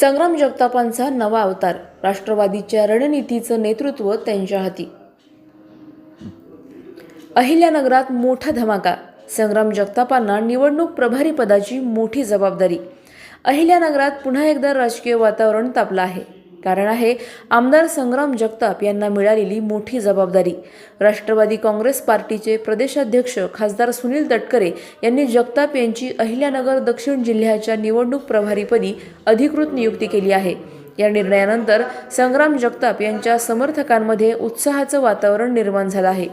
संग्राम जगतापांचा नवा अवतार राष्ट्रवादीच्या रणनीतीचं नेतृत्व त्यांच्या हाती. अहिल्यानगरात मोठा धमाका संग्राम जगतापांना निवडणूक प्रभारी पदाची मोठी जबाबदारी. अहिल्यानगरात पुन्हा एकदा राजकीय वातावरण तापलं आहे. कारण आहे आमदार संग्राम जगताप यांना मिळालेली मोठी जबाबदारी. राष्ट्रवादी काँग्रेस पार्टीचे प्रदेशाध्यक्ष खासदार सुनील तटकरे यांनी जगताप यांची अहिल्यानगर दक्षिण जिल्ह्याच्या निवडणूक प्रभारीपदी अधिकृत नियुक्ती केली आहे. या निर्णयानंतर संग्राम जगताप यांच्या समर्थकांमध्ये उत्साहाचं वातावरण निर्माण झालं आहे.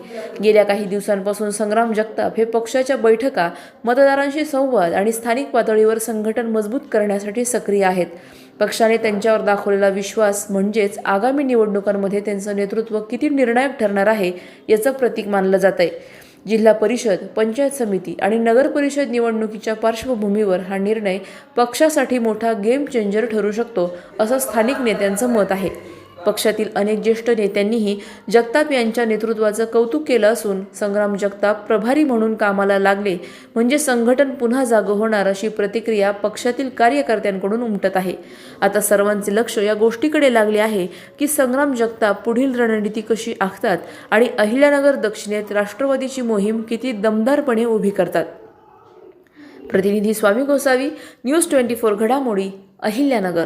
गेल्या काही दिवसांपासून संग्राम जगताप हे पक्षाच्या बैठका मतदारांशी संवाद आणि स्थानिक पातळीवर संघटन मजबूत करण्यासाठी सक्रिय आहेत. पक्षाने त्यांच्यावर दाखवलेला विश्वास म्हणजेच आगामी निवडणुकांमध्ये त्यांचं नेतृत्व किती निर्णायक ठरणार आहे याचं प्रतीक मानलं जात आहे. जिल्हा परिषद पंचायत समिती आणि नगर परिषद निवडणुकीच्या पार्श्वभूमीवर हा निर्णय पक्षासाठी मोठा गेम चेंजर ठरू शकतो असं स्थानिक नेत्यांचं मत आहे. पक्षातील अनेक ज्येष्ठ नेत्यांनीही जगताप यांच्या नेतृत्वाचं कौतुक केलं असून संग्राम जगताप प्रभारी म्हणून कामाला लागले. म्हणजे संघटन पुन्हा जागं होणार अशी प्रतिक्रिया पक्षातील कार्यकर्त्यांकडून उमटत आहे. आता सर्वांचे लक्ष या गोष्टीकडे लागले आहे की संग्राम जगताप पुढील रणनीती कशी आखतात आणि अहिल्यानगर दक्षिणेत राष्ट्रवादीची मोहीम किती दमदारपणे उभी करतात. प्रतिनिधी Swami Gosavi news twenty four घडामोडी अहिल्यानगर.